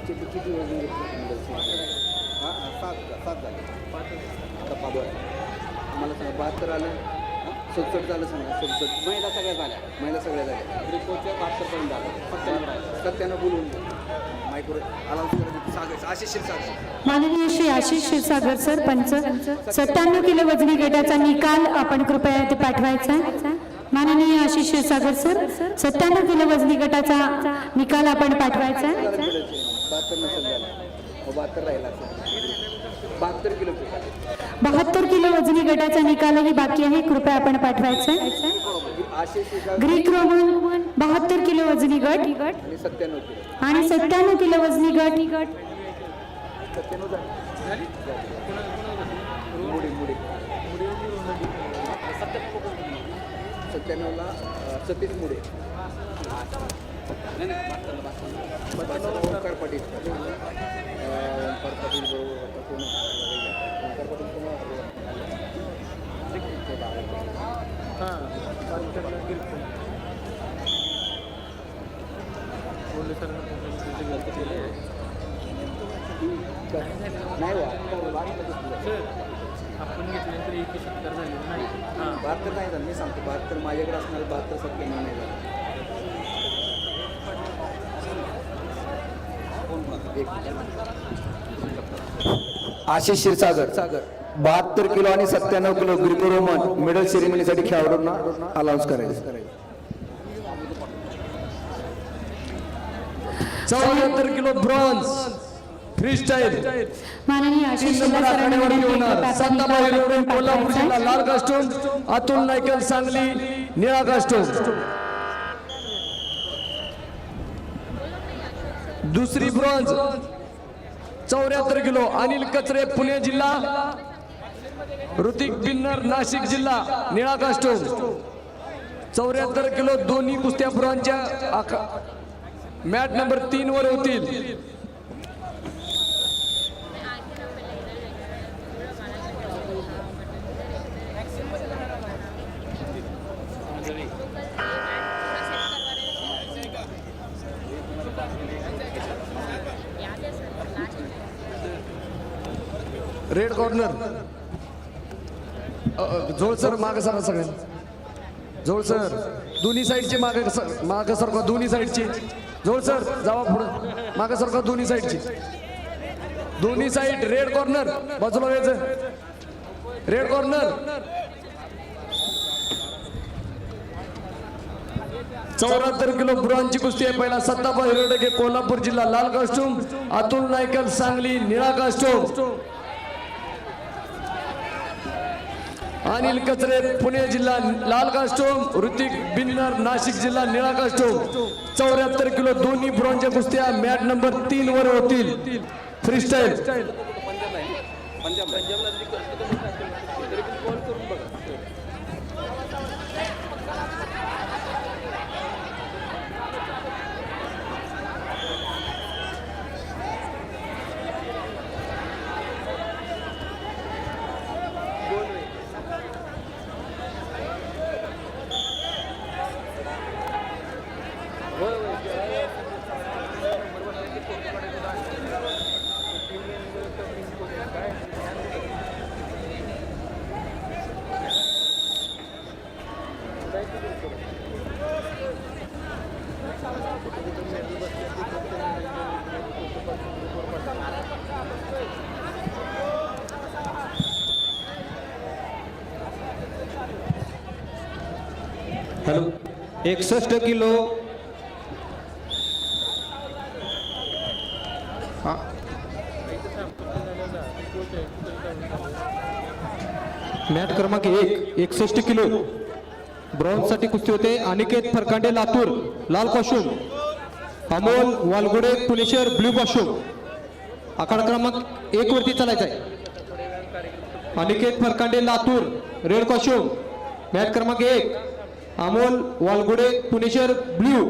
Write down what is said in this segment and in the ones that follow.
Actually किती वजन घेतलं हां सात सात झाले. आता पाच मला सांगा बहात्तर आलं? सदुसष्ट झालं सांगा सदुसष्ट. महिला सगळ्या झाल्या. महिला सगळ्या झाल्या. त्रिकोच्या बहात्तरपर्यंत झालं सत्त्याण्णव सत्त्याण्णव बोलून मायक्रो अलाउन्स करायचं सागर आशिष सागर माननीय श्री आशिष क्षीरसागर सर पंच. सत्त्याण्णव किलो वजनी गटाचा निकाल आपण कृपया ते पाठवायचा आहे. माननीय आशिष क्षीरसागर सर सत्त्याण्णव किलो वजनी गटाचा निकाल आपण पाठवायचा आहे. बहात्तर नसेल झालं. हो बहात्तर राहिला असेल बहात्तर किलो बहात्तर किलो वजनी गटाचा निकालही बाकी आहे. कृपया आपण पाठवायचा. आशिष ग्रीक रोमन बहात्तर किलो वजनी गट. आणि सत्त्याण्णव किलो. आणि सत्त्याण्णव किलो वजनी गट. मुडी सत्त्याण्णवला सतीश मुडे. ओंकार पाटील ओंकार पाटील बरोबर होता कोण ओंकार पाटील कोण नाही वा आपण घेतल्यानंतर एकशे सत्तर झाले नाही हां बहात्तर नाही झालं मी सांगतो बहात्तर माझ्याकडे असणार बहात्तर सत्त्याण्णव नाही झालं आशिष क्षीरसागर सागर बहात्तर किलो आणि सत्त्याण्णव किलो ग्रिको रोमन मेडल सेरेमनीसाठी खेळाडूंना अलाउन्स करायचं. चौऱ्याहत्तर किलो ब्रॉन्झ फ्री स्टाईल माननीय आशिष तीन नंबर शिंदे आघाडीवर सरांनी होणार कृपया संताबाई निकाल रोडून कोल्हापूर जिल्हा. लाल कास्टूम अतुल नायकल सांगली निळा कास्टूम दुसरी ब्रॉन्झ चौऱ्याहत्तर किलो. अनिल कचरे पुणे जिल्हा. ऋतिक बिन्नर नाशिक जिल्हा. निळा कास्टूम चौऱ्याहत्तर किलो दोन्ही कुस्त्या ब्रॉन्झच्या मॅट नंबर तीन वर होतील. रेड कॉर्नर जोळ सर माग सर सगळ्यांना जोळ सर दोन्ही साईडचे माग माग सरका दोन्ही साईडचे. जोळ सर जावा पुढं. माग सरका दोन्ही साईडचे. दोन्ही साईड रेड कॉर्नर बाजूला व्हायचं रेड कॉर्नर चौऱ्याहत्तर किलो ब्रॉनची कुस्ती आहे. पहिला सत्ताबाई रेडके कोल्हापूर जिल्हा लाल कास्टूम अतुल नायकल सांगली निळा कास्टूम अनिल कचरे पुणे जिल्हा लाल कास्टोम ऋतिक बिन्नर नाशिक जिल्हा निळा कास्टोम चौऱ्याहत्तर किलो दोन्ही ब्रॉन्झच्या कुस्त्या मॅट नंबर तीन वर होतील. फ्रीस्टाईल हॅलो एकसष्ट किलो. मॅट क्रमांक एक एकसष्ट किलो. ब्रॉन्झसाठी कुस्ती होते. अनिकेत फरकांडे लातूर लाल कॉशूम अमोल वालगुडे पुणेश्वर ब्ल्यू कॉशूम आखाडा क्रमांक एक वरती चालायचा आहे. अनिकेत फरकांडे लातूर रेड कॉशो मॅच क्रमांक एक अमोल वालगुडे पुणेश्वर ब्ल्यू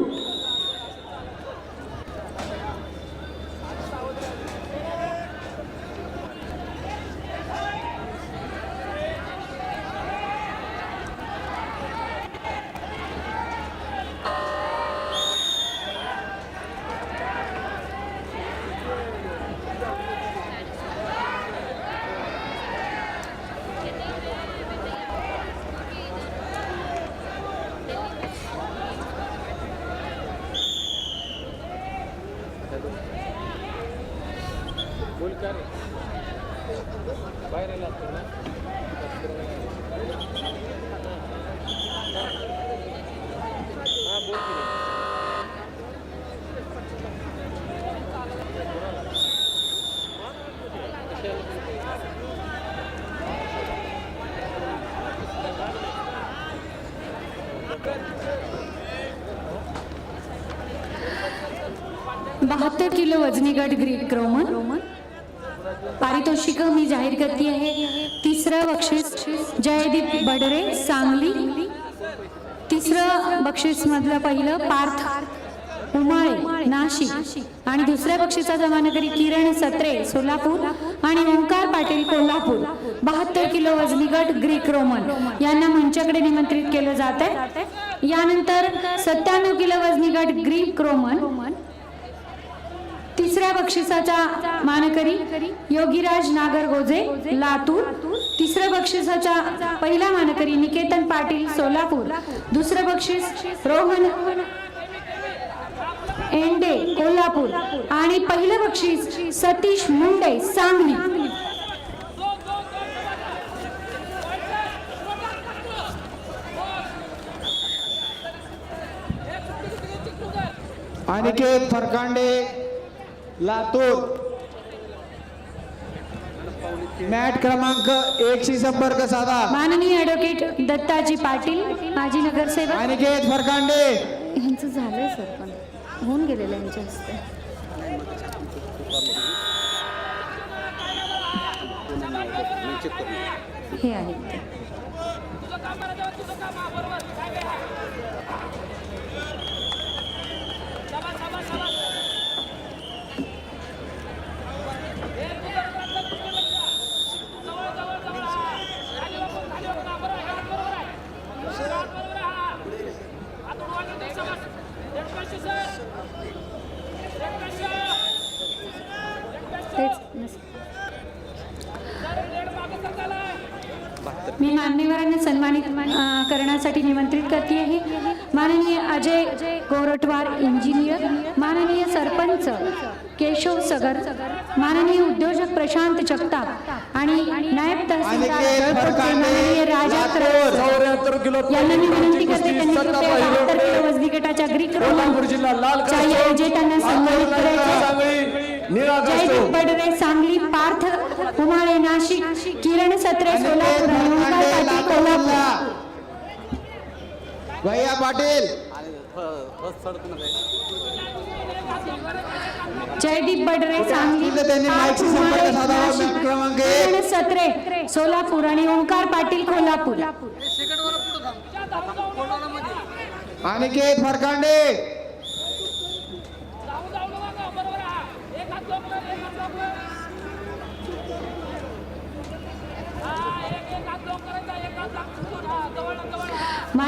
बहात्तर किलो वजनी गट ग्रीक रोमन. पारितोषिक मी जाहीर करते आहे? तिसरं बक्षीस जयदीप बडरे सांगली. तिसरं बक्षीस मधलं पहिलं पार्थ उमाळे नाशिक. आणि दुसऱ्या बक्षिसाचा मानकरी किरण सत्रे सोलापूर. आणि ओंकार पाटील कोल्हापूर. बहात्तर किलो वजनी गट ग्रीक रोमन. यांना मंचाकडे निमंत्रित केलं जात आहे यानंतर सत्त्याण्णव किलो वजनी गट ग्रीक रोमन. दुसऱ्या बक्षिसाचा मानकरी योगीराज नागरगोजे लातूर. तिसऱ्या बक्षिसाचा पहिला मानकरी निकेतन पाटील सोलापूर. दुसरं बक्षीस रोहन एंडे कोल्हापूर. आणि पहिलं बक्षीस सतीश मुंडे सांगली. अनिकेत फरकांडे लातूर. मॅट क्रमांक एक शी संपर्क साधा. माननीय ॲडव्होकेट दत्ताजी पाटील माजी नगरसेवक. अनिकेत फरकांडे यांचं झालंय सर पण होऊन गेलेलं यांच्या हस्ते. हे आहेत ते. तेच नस- मी मान्यवरांना सन्मानित करण्यासाठी निमंत्रित करते आहे माननीय अजय गोरटवार इंजिनियर माननीय सरपंच केशव सगर माननीय उद्योजक प्रशांत जगताप आणि नायब तहसीलदार माननीय राजा यांना मी विनंती करते त्यांनी कृपया बहात्तर. किलो वजनी गटाच्या ग्रीक विजेत्यांना सन्मानित करायचे जयदीप बडरे सांगली पार्थ उमाळे नाशिक किरण सत्रे सोलापूर आणि कोल्हापूर. भैया पाटील. आणि जयदीप बडरे सांगली. किरण सत्रे सोलापूर आणि ओंकार पाटील कोल्हापूर. अनिकेत फरकांडे.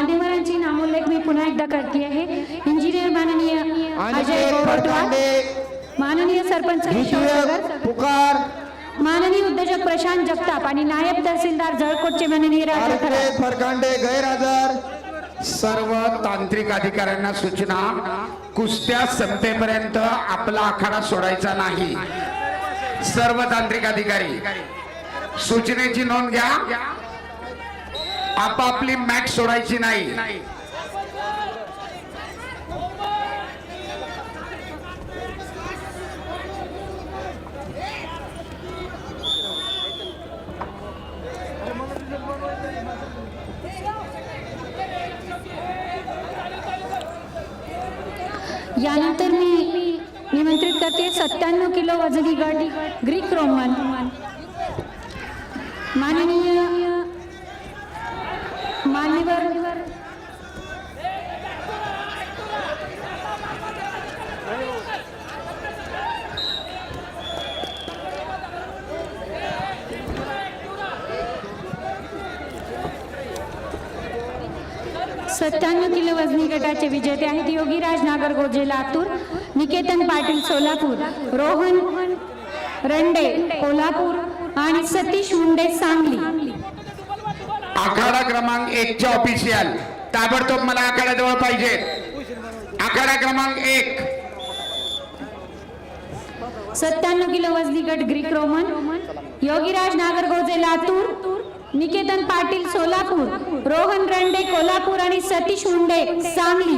मान्यवरांची नामोल्लेख मी पुन्हा एकदा करते आहे. इंजिनियर माननीय अजय माननीय सरपंच पुकार माननीय उद्योजक प्रशांत जगताप आणि नायब तहसीलदार जळकोटचे माननीय फरकांडे गैरहजर. सर्व तांत्रिक अधिकाऱ्यांना सूचना कुस्त्या संपेपर्यंत आपला आखाडा सोडायचा नाही. सर्व तांत्रिक अधिकारी सूचनेची नोंद घ्या. आपापली मॅट सोडायची नाही. यानंतर मी निमंत्रित करते सत्त्याण्णव किलो वजनी गट ग्रीक रोमन. माननीय सत्त्याण्णव किलो वजनी गटाचे विजेते आहेत योगीराज नागरगोजे लातूर निकेतन पाटील सोलापूर रोहन रंडे कोल्हापूर आणि सतीश मुंडे सांगली. आखाडा क्रमांक एक चे ऑफिशियल ताबडतोब मला आखाड्याजवळ पाहिजे. आखाडा क्रमांक एक. सत्त्याण्णव किलो वजनी गट ग्रीक रोमन योगीराज नागरगोजे लातूर निकेतन पाटील सोलापूर रोहन रंडे कोल्हापूर आणि सतीश मुंडे सांगली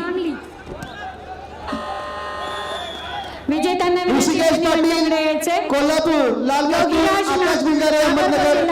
विजेत्यांना ऋषिकेश पाटील. कोल्हापूर लालबाग आकाश भिंगारे अहमदनगर